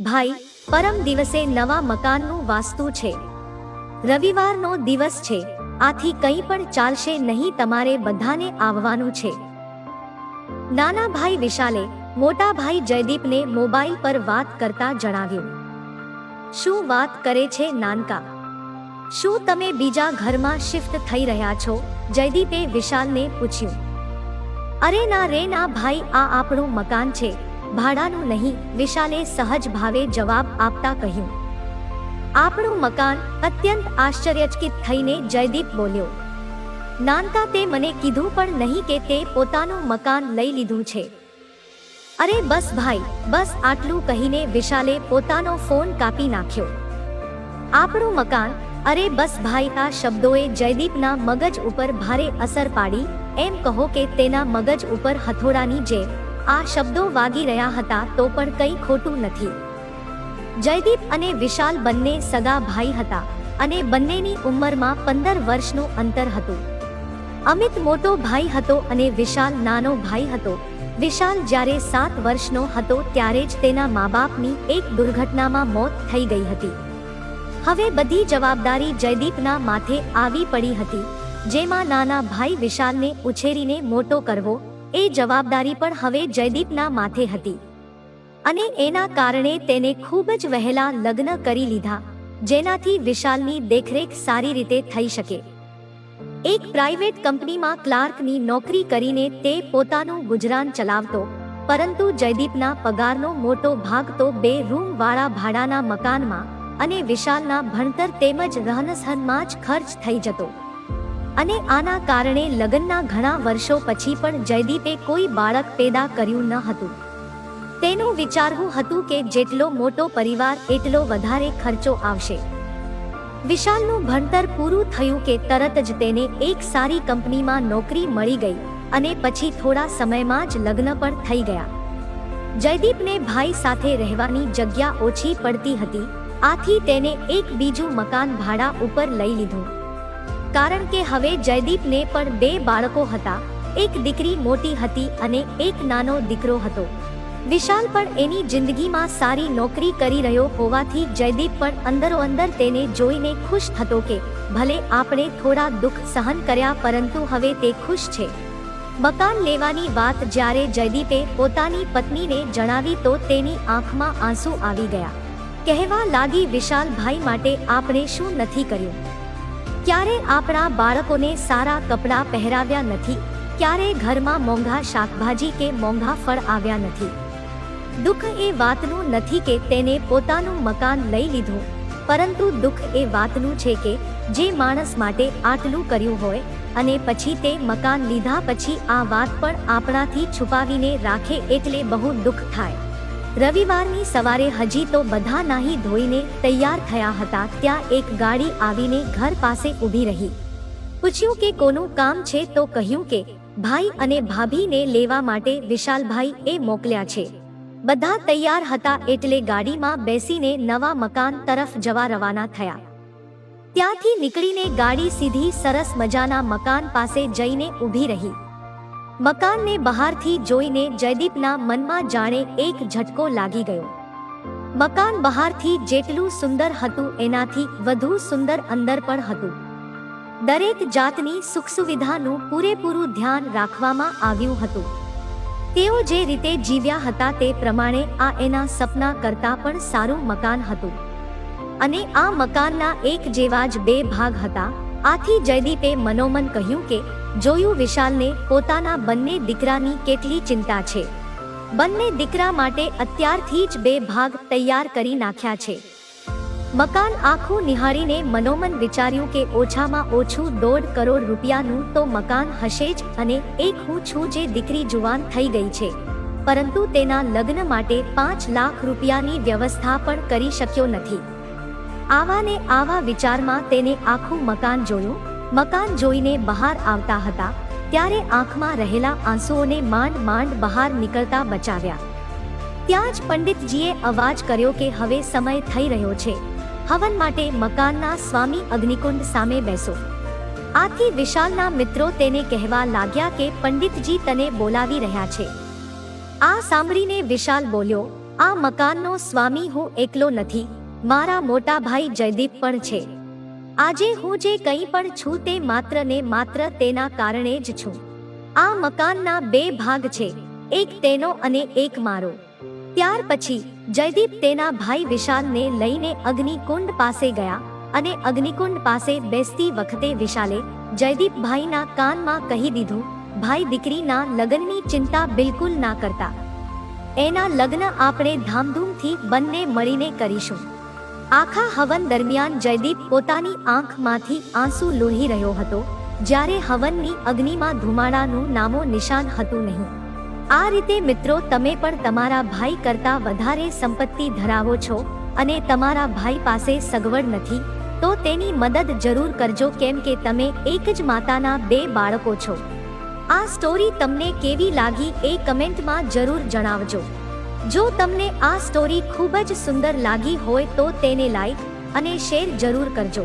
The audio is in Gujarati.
ભાઈ, પરમ દિવસે નવા મકાનનું વાસ્તુ છે. રવિવારનો દિવસ છે. આથી કંઈ પણ ચાલશે નહીં તમારે બધાને આવવાનું છે. નાના ભાઈ વિશાલે મોટા ભાઈ જયદીપને મોબાઈલ પર વાત કરતા જણાવ્યું. શું વાત કરે છે નાનકા? શું તમે બીજા ઘરમાં શિફ્ટ થઈ રહ્યા છો? જયદીપે વિશાલને પૂછ્યું. અરે ના રે ના ભાઈ, આ આપણું મકાન છે. ભાડાનું નહીં, વિશાલે સહજ ભાવે જવાબ આપતા કહ્યું. આપણું મકાન અત્યંત આશ્ચર્યચકિત થઈને જયદીપ બોલ્યો, નાનકા, તે મને કીધું પણ નહીં કે તે પોતાનું મકાન લઈ લીધું છે. અરે, બસ ભાઈ, બસ, આટલું કહીને વિશાલે પોતાનો ફોન કાપી નાખ્યો. આપણું મકાન, અરે, બસ ભાઈ, આ શબ્દોએ જયદીપના મગજ ઉપર ભારે અસર પાડી, એમ કહો કે તેના મગજ ઉપર હથોડાની જેમ આ શબ્દો વાગી રહ્યા હતા તો પણ કંઈ ખોટું નથી. જયદીપ અને વિશાલ બંને સગા ભાઈ હતા અને બંનેની ઉંમરમાં પંદર વર્ષનું અંતર હતું. અમિત મોટો ભાઈ હતો અને વિશાલ નાનો ભાઈ હતો. વિશાલ જ્યારે સાત વર્ષનો હતો ત્યારે જ તેના મા બાપની એક દુર્ઘટનામાં મોત થઈ ગઈ હતી. હવે બધી જવાબદારી જયદીપના માથે આવી પડી હતી, જેમાં નાના ભાઈ વિશાલને ઉછેરીને મોટો કરવો એ જવાબદારી પણ હવે જયદીપના માથે હતી. અને એના કારણે તેને ખૂબ જ વહેલા લગ્ન કરી લીધા, જેનાથી વિશાલની દેખરેખ સારી રીતે થઈ શકે. એક પ્રાઇવેટ કંપનીમાં ક્લાર્કની નોકરી કરીને તે પોતાનું ગુજરાન ચલાવતો, પરંતુ જયદીપના પગારનો મોટો ભાગ તો બે રૂમ વાળા ભાડાના મકાનમાં અને વિશાલના ભણતર તેમજ રહનસહનમાં જ ખર્ચ થઈ જતો. અને આના કારણે લગ્નના ઘણા વર્ષો પછી પણ જયદીપે કોઈ બાળક પેદા કર્યું ન હતું. તેનું વિચારવું હતું કે જેટલો મોટો પરિવાર એટલો વધારે ખર્ચો આવશે. વિશાલનું ભણતર પૂરું થયું કે તરત જ તેને એક સારી કંપનીમાં નોકરી મળી ગઈ અને પછી થોડા સમયમાં જ લગ્ન પણ થઈ ગયા. જયદીપને ભાઈ સાથે રહેવાની જગ્યા ઓછી પડતી હતી, આથી તેને એક બીજું મકાન ભાડા ઉપર લઈ લીધું. કારણ કે હવે જયદીપને પણ બે બાળકો હતા. એક દીકરી મોટી હતી અને એક નાનો દીકરો હતો. વિશાલ પણ એની જિંદગીમાં સારી નોકરી કરી રહ્યો હોવાથી જયદીપ પણ અંદરો અંદર તેને જોઈને ખુશ થતો કે, ભલે આપણે થોડા દુઃખ સહન કર્યા પરંતુ હવે તે ખુશ છે. મકાન લેવાની વાત જ્યારે જયદીપે પોતાની પત્નીને જણાવી તો તેની આંખમાં આંસુ આવી ગયા. કહેવા લાગી વિશાલ ભાઈ માટે આપણે શું નથી કર્યું? ક્યારે આપણા બાળકોને સારા કપડાં પહેરાવ્યા નથી? ક્યારે ઘરમાં મોંઘા શાકભાજી કે મોંઘા ફળ આવ્યા નથી? દુઃખ એ વાતનું નથી કે તેને પોતાનું મકાન લઈ લીધું, પરંતુ દુઃખ એ વાતનું છે કે જે માણસ માટે આટલું કર્યું હોય અને પછી તે મકાન લીધા પછી આ વાત પણ આપણાથી છુપાવીને રાખે એટલે બહુ દુઃખ થાય. રવિવારની સવારે હજી તો બધા નાહી ધોઈને તૈયાર થયા હતા, ત્યાં એક ગાડી આવીને ઘર પાસે ઊભી રહી. પૂછ્યું કે કોનું કામ છે તો કહ્યું કે, ભાઈ અને ભાભીને લેવા માટે વિશાલભાઈ એ મોકલ્યા છે. બધા તૈયાર હતા એટલે ગાડીમાં બેસીને નવા મકાન તરફ જવા રવાના થયા. ત્યાંથી નીકળીને ગાડી સીધી સરસ મજાના મકાન પાસે જઈને ઊભી રહી. મકાનને બહારથી જોઈને જયદીપના મનમાં જાણે એક ઝટકો લાગી ગયો. મકાન બહારથી જેટલું સુંદર હતું એનાથી વધુ સુંદર અંદર પણ હતું. દરેક જાતની સુખ સુવિધાનું પૂરેપૂરું ધ્યાન રાખવામાં આવ્યું હતું. તેઓ જે રીતે જીવ્યા હતા તે પ્રમાણે આ એના સપના કરતાં પણ સારું મકાન હતું. અને આ મકાનના એક જેવા જ બે ભાગ હતા. આથી જયદીપે મનોમન કહ્યું કે જોયું વિશાલને પોતાના બંને દીકરાની કેટલી ચિંતા છે. બંને દીકરા માટે અત્યારથી જ બે ભાગ તૈયાર કરી નાખ્યા છે. મકાન આખું નિહાળીને મનોમન વિચાર્યું કે ઓછામાં ઓછું દોઢ કરોડ રૂપિયાનું તો મકાન હશે જ અને એક હું છું જે દીકરી જુવાન થઈ ગઈ છે. પરંતુ તેના લગ્ન માટે પાંચ લાખ રૂપિયાની વ્યવસ્થા પણ કરી શક્યો નથી. આવા ને આવા વિચારમાં તેને આખું મકાન જોયું મકાન જોઈને બહાર આવતા હતા, ત્યારે આંખમાં રહેલા આંસુઓને માંડ માંડ બહાર નીકળતા બચાવ્યા. ત્યાં જ પંડિતજીએ અવાજ કર્યો કે હવે સમય થઈ રહ્યો છે. હવન માટે મકાનના સ્વામી અગ્નિકુંડ સામે બેસો. આથી વિશાલના મિત્રો તેને કહેવા લાગ્યા કે પંડિતજી તને બોલાવી રહ્યા છે. આ સાંભળીને વિશાલ બોલ્યો, આ મકાનનો સ્વામી હું એકલો નથી. મારા મોટા ભાઈ જયદીપ પણ છે. આજે હું જે કંઈ પણ છું તે માત્ર ને માત્ર તેના કારણે જ છું. આ મકાનના બે ભાગ છે, એક તેનો અને એક મારો. ત્યાર પછી, જયદીપ તેના ભાઈ વિશાલને લઈને અગ્નિકુંડ પાસે ગયા અને અગ્નિકુંડ પાસે બેસતી વખતે વિશાલે જયદીપ ભાઈના કાનમાં કહી દીધું, ભાઈ દીકરીના લગ્નની ચિંતા બિલકુલ ના કરતા. એના લગ્ન આપણે ધામધૂમથી બંને મળીને કરીશું. આખા હવન દરમિયાન જયદીપ પોતાની આંખમાંથી આંસુ લૂહી રહ્યો હતો, જ્યારે હવનની અગ્નિમાં ધુમાડાનું નામો નિશાન હતું નહીં. આ રીતે મિત્રો, તમે પણ તમારા ભાઈ કરતા વધારે સંપત્તિ ધરાવો છો અને તમારા ભાઈ પાસે સગવડ નથી, તો તેની મદદ જરૂર કરજો કેમ કે તમે એક જ માતાના બે બાળકો છો. આ સ્ટોરી તમને કેવી લાગી એ કમેન્ટમાં જરૂર જણાવજો. જો તમને આ સ્ટોરી ખૂબ જ સુંદર લાગી હોય તો તેને લાઈક અને શેર જરૂર કરજો.